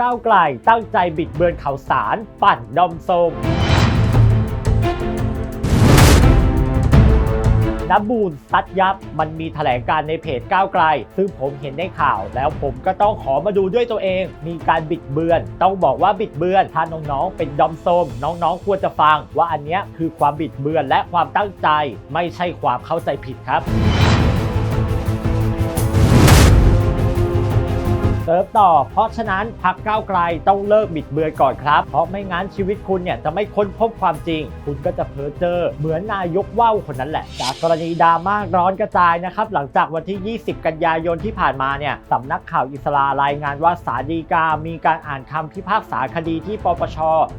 ก้าวไกลตั้งใจบิดเบือนข่าวสาร ปั่นดอมส้มน้ำบูลซัดยับมันมีแถลงการในเพจก้าวไกล ซึ่งผมเห็นในข่าว แล้วผมก็ต้องขอมาดูด้วยตัวเอง มีการบิดเบือน ต้องบอกว่าบิดเบือนถ้าน้องๆ เป็นดอมส้มน้องๆ ควรจะฟัง ว่าอันเนี้ยคือความบิดเบือนและความตั้งใจ ไม่ใช่ความเข้าใจผิดครับ เซิร์ฟต่อ เพราะฉะนั้นพักก้าวไกลต้องเลิกบิดเบือนก่อนครับ เพราะไม่งั้นชีวิตคุณเนี่ยจะไม่ค้นพบความจริง คุณก็จะเพ้อเจอ เหมือนนายกว่าวคนนั้นแหละ จากกรณีดราม่าร้อนกระจายนะครับ หลังจากวันที่ 20 กันยายนที่ผ่านมาเนี่ยสำนักข่าวอิสรารายงานว่าศาลฎีกา มีการอ่านคำพิพากษาคดีที่ปปช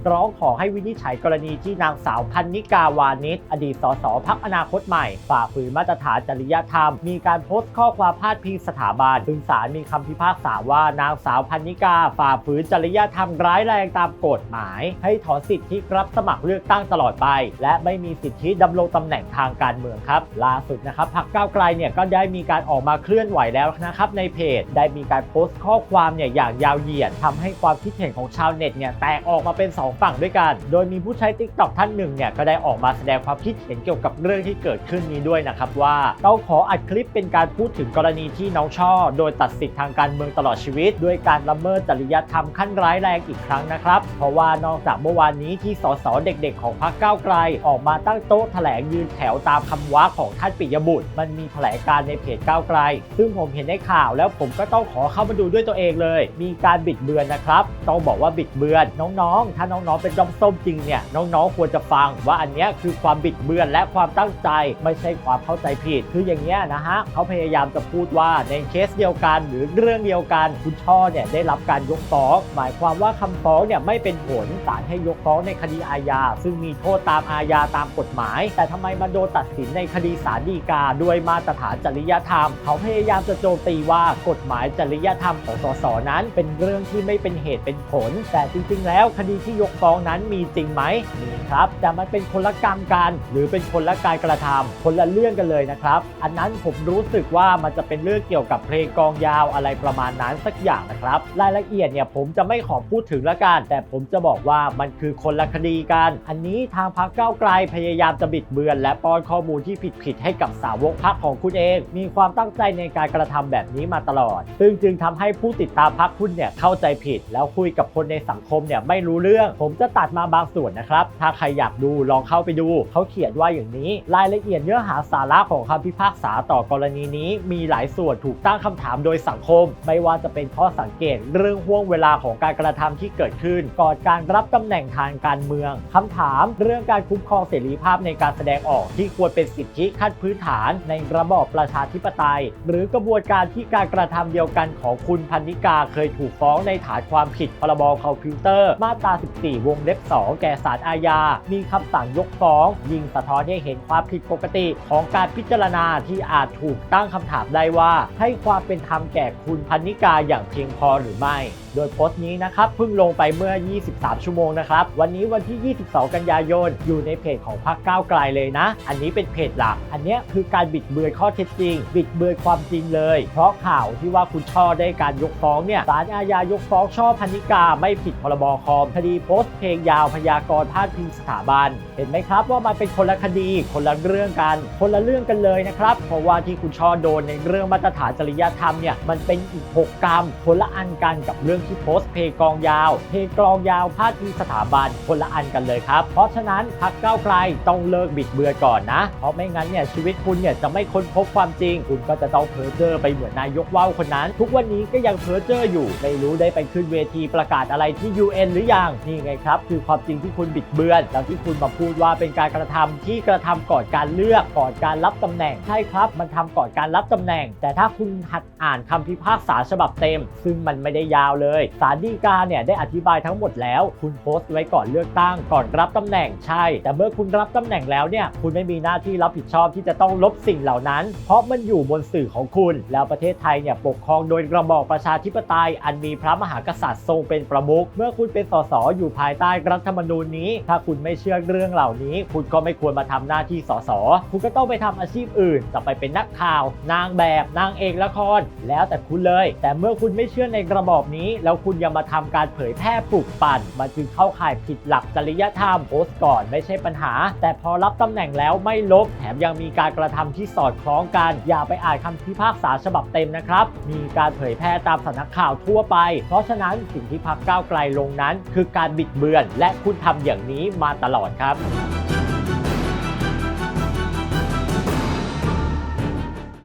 ร้องขอให้วินิจฉัยกรณีที่นางสาวพันนิกาวานิชอดีตสสพักอนาคตใหม่ฝ่าฝืนมาตรฐานจริยธรรม มีการโพสต์ข้อความพาดพิงสถาบันซึ่งศาลมีคำพิพากษาว่านางสาวพันนิกาฝ่าฝืนจริยธรรมร้ายแรงตามกฎหมาย ให้ถอนสิทธิรับสมัครเลือกตั้งตลอดไป และไม่มีสิทธิดำรงตำแหน่งทางการเมืองครับล่าสุดนะครับพรรคก้าวไกลเนี่ยก็ได้มีการออกมาเคลื่อนไหวแล้วนะครับในเพจได้มีการโพสต์ข้อความเนี่ยอย่างยาวเหยียดทำให้ความคิดเห็นของชาวเน็ตเนี่ยแตกออกมาเป็น 2 ฝั่งด้วยกัน โดยมีผู้ใช้ t ิ k t o k ท่านหนึ่งเนี่ยก็ได้ออกมาแสดงความคิดเห็นเกี่ยวกับเรื่องที่เกิดขึ้นนี้ด้วยนะครับว่าเราขออัดคลิปเป็นการพูดถึงกรณีที่น้องช่อ โดยตัดสิทธิทางการเมืองตลอดชีวิตด้วยการละเมิดจริยธรรมขั้นร้ายแรงอีกครั้งนะครับ เพราะว่านอกจากเมื่อวานนี้ที่สสเด็กๆ ของพรรคก้าวไกล ออกมาตั้งโต๊ะแถลงยืนแถวตามคำว่าของท่านปิยบุตร มันมีแถลงการในเพจก้าวไกล ซึ่งผมเห็นในข่าวแล้วผมก็ต้องขอเข้ามาดูด้วยตัวเองเลย มีการบิดเบือนนะครับต้องบอกว่าบิดเบือนน้องๆ ถ้าน้องๆเป็นจอมส้มจริงเนี่ยน้องๆควรจะฟังว่าอันนี้คือความบิดเบือนและความตั้งใจไม่ใช่ความเข้าใจผิดคืออย่างเงี้ยนะฮะเขาพยายามจะพูดว่าในเคสเดียวกันหรือเรื่องเดียวกันคุณช่อเนี่ยได้รับการยกฟ้อง หมายความว่าคำฟ้องเนี่ยไม่เป็นผลศาลให้ยกฟ้องในคดีอาญา ซึ่งมีโทษตามอาญาตามกฎหมาย แต่ทำไมมาโดนตัดสินในคดีศาลฎีกาด้วยมาตรฐานจริยธรรม เขาพยายามจะโจมตีว่ากฎหมายจริยธรรมของสสนั้น เป็นเรื่องที่ไม่เป็นเหตุเป็นผล แต่จริง ๆ แล้วคดีที่ยกฟ้องนั้นมีจริงไหมมีครับ แต่มันเป็นคนละกรรมกันหรือเป็นคนละการกระทำคนละเรื่องกันเลยนะครับ อันนั้นผมรู้สึกว่ามันจะเป็นเรื่องเกี่ยวกับเพลงกองยาวอะไรประมาณนั้นสักอย่างนะครับ รายละเอียดเนี่ยผมจะไม่ขอพูดถึงละกัน แต่ผมจะบอกว่ามันคือคนละคดีกัน อันนี้ทางพรรคก้าวไกลพยายามจะบิดเบือน และป้อนข้อมูลที่ผิดๆให้กับสาวกพรรคของคุณเอง มีความตั้งใจในการกระทำแบบนี้มาตลอด ซึ่งจึงทำให้ผู้ติดตามพรรคคุณเนี่ยเข้าใจผิด แล้วคุยกับคนในสังคมเนี่ยไม่รู้เรื่อง ผมจะตัดมาบางส่วนนะครับ ถ้าใครอยากดูลองเข้าไปดู เขาเขียนว่าอย่างนี้ รายละเอียดเนื้อหาสาระของคำพิพากษาต่อกรณีนี้ มีหลายส่วนถูกตั้งคำถามโดยสังคม ไม่ว่าจะเป็นข้อสังเกตเรื่องห่วงเวลาของการกระทำที่เกิดขึ้น ก่อนการรับตำแหน่งทางการเมืองคำถามเรื่องการคุ้มครองเสรีภาพในการแสดงออกที่ควรเป็นสิทธิขั้นพื้นฐานในระบอบประชาธิปไตย หรือกระบวนการที่การกระทำเดียวกันของคุณพันนิกาเคยถูกฟ้องในฐานความผิดพรบคอมพิวเตอร์ มาตรา 14 วงเล็บ 2 แก่ศาลอาญา มีคำสั่งยกฟ้อง ยิงสะท้อนให้เห็นความผิดปกติของการพิจารณาที่อาจถูกตั้งคำถามได้ว่า ให้ความเป็นธรรมแก่คุณพันนิกาอย่างเพียงพอหรือไม่ โดยโพสต์นี้นะครับเพิ่งลงไปเมื่อ 23 ชั่วโมงนะครับ วันนี้วันที่ 22 กันยายน อยู่ในเพจของพรรคก้าวไกลเลยนะ อันนี้เป็นเพจหลัก อันเนี้ยคือการบิดเบือนข้อเท็จจริง บิดเบือนความจริงเลย เพราะข่าวที่ว่าคุณช่อได้การยกฟ้องเนี่ยศาลอาญายกฟ้องช่อพันนิกาไม่ผิดพรบคอมคดีโพสต์เพลงยาวพยากรณ์พาดพิงสถาบัน เห็นไหมครับว่ามันเป็นคนละคดีคนละเรื่องกัน คนละเรื่องกันเลยนะครับ เพราะว่าที่คุณช่อโดนในเรื่องมาตรฐานจริยธรรมเนี่ยมันเป็นอีก 6 กรรม คนละอันกันกับเรื่องที่โพสต์เพลงกองยาว เพลงกลองยาวพาดพิงสถาบันคนละอันกันเลยครับ เพราะฉะนั้นพักเก้าไกลต้องเลิกบิดเบือนก่อนนะ เพราะไม่งั้นเนี่ยชีวิตคุณเนี่ยจะไม่ค้นพบความจริง คุณก็จะต้องเพ้อเจ้อไปเหมือนนายกว่าวคนนั้น ทุกวันนี้ก็ยังเพ้อเจ้ออยู่ ไม่รู้ได้ไปขึ้นเวทีประกาศอะไรที่ UN หรือยัง นี่ไงครับ คือความจริงที่คุณบิดเบือน แล้วที่คุณมาพูดว่าเป็นการกระทำที่กระทำก่อนการเลือกก่อนการรับตำแหน่ง ใช่ครับ มันทำก่อนการรับตำแหน่ง แต่ถ้าคุณหัดอ่านคำพิพากษาฉบับเต็ม ซึ่งมันไม่ได้ยาวเลยศาลฎีกาเนี่ยได้อธิบายทั้งหมดแล้ว คุณโพสต์ไว้ก่อนเลือกตั้ง ก่อนรับตำแหน่งใช่ แต่เมื่อคุณรับตำแหน่งแล้วเนี่ยคุณไม่มีหน้าที่รับผิดชอบที่จะต้องลบสิ่งเหล่านั้น เพราะมันอยู่บนสื่อของคุณ แล้วประเทศไทยเนี่ยปกครองโดยระบอบประชาธิปไตย อันมีพระมหากษัตริย์ทรงเป็นประมุขเมื่อคุณเป็นสสอยู่ภายใต้รัฐธรรมนูญนี้ ถ้าคุณไม่เชื่อเรื่องเหล่านี้ คุณก็ไม่ควรมาทำหน้าที่สสคุณก็ต้องไปทำอาชีพอื่นจะไปเป็นนักข่าว นางแบบนางเอกละคร แล้วแต่คุณเลย แต่เมื่อมื่อคุณไม่เชื่อในกระบอกนี้ แล้วคุณยังมาทำการเผยแพร่ปลุกปั่น มันจึงเข้าข่ายผิดหลักจริยธรรมโพสต์ก่อนไม่ใช่ปัญหา แต่พอรับตำแหน่งแล้วไม่ลบ แถมยังมีการกระทำที่สอดคล้องกัน อย่าไปอ่านคำพิพากษาฉบับเต็มนะครับ มีการเผยแพร่ตามสำนักข่าวทั่วไป เพราะฉะนั้นสิ่งที่พักก้าวไกลลงนั้น คือการบิดเบือน และคุณทำอย่างนี้มาตลอดครับ